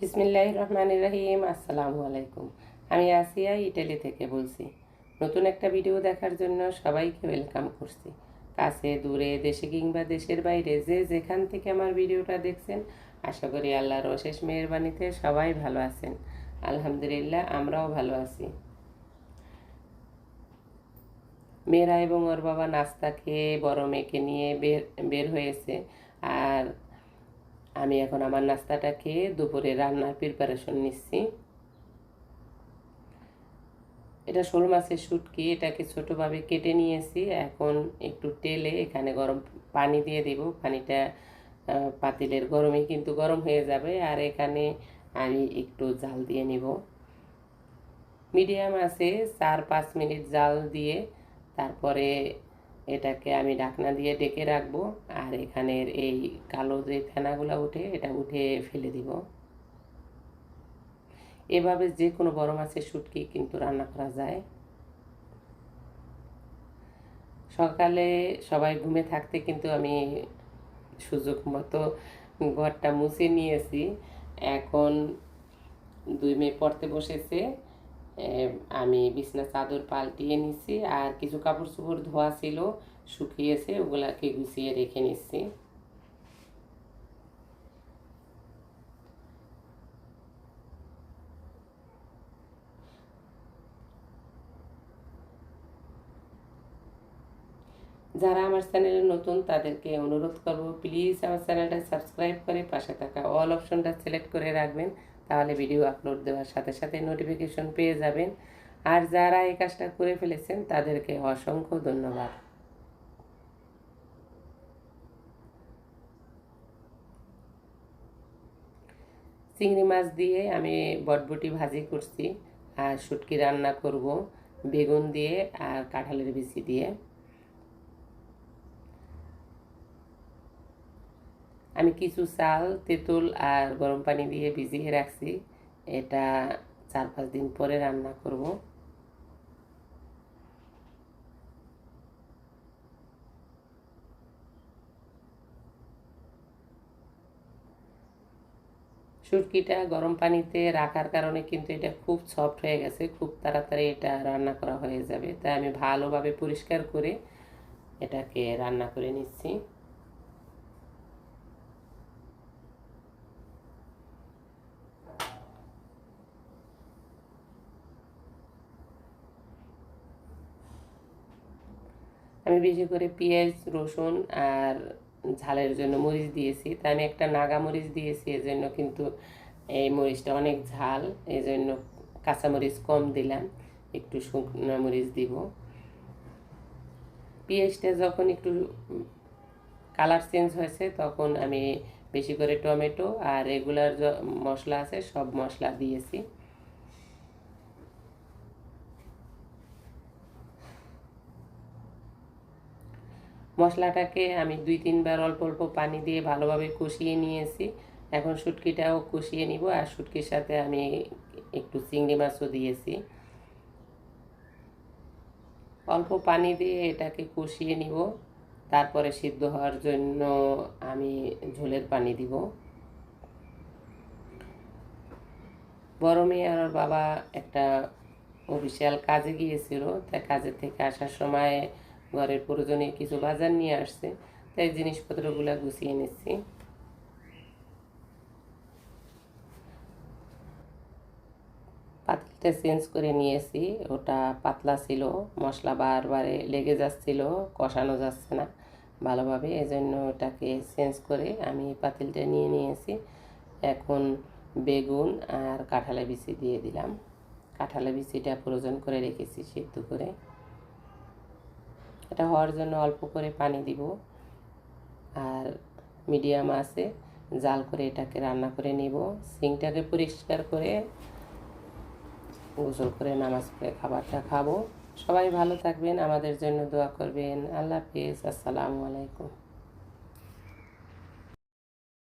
বিসমিল্লাহ রহমান রহিম, আসসালামু আলাইকুম। আমি আসিয়া ইটালি থেকে বলছি, নতুন একটা ভিডিও দেখার জন্য সবাইকে ওয়েলকাম করছি। কাছে, দূরে, দেশে কিংবা দেশের বাইরে যে যেখান থেকে আমার ভিডিওটা দেখছেন, আশা করি আল্লাহর অশেষ মেহরবানিতে সবাই ভালো আছেন। আলহামদুলিল্লাহ, আমরাও ভালো আছি। মেয়েরা এবং ওর বাবা নাস্তা খেয়ে বড় মেয়েকে নিয়ে বের বের হয়েছে। আর আমি এখন আমার নাস্তাটা খেয়ে দুপুরে রান্নার প্রিপারেশন নিচ্ছি। এটা শোল মাছের শুটকি, এটাকে ছোটোভাবে কেটে নিয়েছি। এখন একটু তেলে এখানে গরম পানি দিয়ে দিব। পানিটা পাতিলের গরমে কিন্তু গরম হয়ে যাবে। আর এখানে আমি একটু জাল দিয়ে নিব। মিডিয়াম আছে চার পাঁচ মিনিট জাল দিয়ে তারপরে এটাকে আমি ঢাকনা দিয়ে ডেকে রাখব আর এখানের এই কালো যে ফেনাগুলো উঠে, এটা উঠে ফেলে দিব। এভাবে যে কোনো বড় মাছের শুটকি কিন্তু রান্না করা যায়। সকালে সবাই ঘুমে থাকতে কিন্তু আমি সুযোগ মতো ঘরটা মুছে নিয়েছি। এখন দুই মেয়ে পড়তে বসেছে। আমি বিছনা চাদর পাল্টিয়ে নিছি আর কিছু কাপড় চোপড় ধোয়া ছিল, শুকিয়েছে, ওগুলাকে গুছিয়ে রেখে নিচ্ছি যারা আমার চ্যানেলে নতুন, তাদেরকে অনুরোধ করব, প্লিজ আমার চ্যানেলটা সাবস্ক্রাইব করে পাশে থাকা অল অপশনটা সিলেক্ট করে রাখবেন। তাহলে ভিডিও আপলোড দেওয়ার সাথে সাথে নোটিফিকেশন পেয়ে যাবেন। আর যারা এই কাজটা করে ফেলেছেন, তাদেরকে অসংখ্য ধন্যবাদ। চিংড়ি মাছ দিয়ে আমি বটবটি ভাজি করছি, আর শুটকি রান্না করব, বেগুন দিয়ে আর কাঁঠালের বিচি দিয়ে। আমি কিছু চাল, তেঁতুল আর গরম পানি দিয়ে ভিজিয়ে রাখছি। এটা চার পাঁচ দিন পরে রান্না করব। শুটকিটা গরম পানিতে রাখার কারণে কিন্তু এটা খুব সফট হয়ে গেছে, খুব তাড়াতাড়ি এটা রান্না করা হয়ে যাবে। তাই আমি ভালোভাবে পরিষ্কার করে এটাকে রান্না করে নিচ্ছি। আমি বেশি করে পেঁয়াজ, রসুন আর ঝালের জন্য মরিচ দিয়েছি। তা আমি একটা নাগা মরিচ দিয়েছি এর জন্য কিন্তু এই মরিচটা অনেক ঝাল এই জন্য কাঁচামরিচ কম দিলাম, একটু শুকনো মরিচ দিব। পেঁয়াজটা যখন একটু কালার চেঞ্জ হয়েছে, তখন আমি বেশি করে টমেটো আর রেগুলার মশলা আছে, সব মশলা দিয়েছি। মশলাটাকে আমি দুই তিনবার অল্প অল্প পানি দিয়ে ভালোভাবে কষিয়ে নিয়েছি। এখন শুটকিটাও কষিয়ে নিব আর শুটকির সাথে আমি একটু চিংড়ি মাছও দিয়েছি। অল্প পানি দিয়ে এটাকে কষিয়ে নিব, তারপরে সিদ্ধ হওয়ার জন্য আমি ঝোলের পানি দিব। বড় মেয়ে আর বাবা একটা অফিসিয়াল কাজে গিয়েছিল তাই কাজের থেকে আসার সময় ঘরের প্রয়োজনীয় কিছু বাজার নিয়ে আসছে, তাই জিনিসপত্রগুলো গুছিয়ে নিচ্ছি। পাতিলটা চেঞ্জ করে নিয়েছি, ওটা পাতলা ছিল, মশলা বারবারে লেগে যাচ্ছিল, কষানো যাচ্ছে না ভালোভাবে, এজন্য ওটাকে চেঞ্জ করে আমি পাতিলটা নিয়ে নিয়েছি। এখন বেগুন আর কাঁঠালে বিচি দিয়ে দিলাম। কাঁঠালে বিচিটা প্রয়োজন করে রেখেছি সিদ্ধ করে। এটা হওয়ার জন্য অল্প করে পানি দিব। আর মিডিয়াম আছে, জাল করে এটাকে রান্না করে নিব। সিংটাকে পরিষ্কার করে গোসল করে নামাজ পড়ে খাবারটা খাব। সবাই ভালো থাকবেন, আমাদের জন্য দোয়া করবেন। আল্লাহ হাফিজ, আসসালামু আলাইকুম।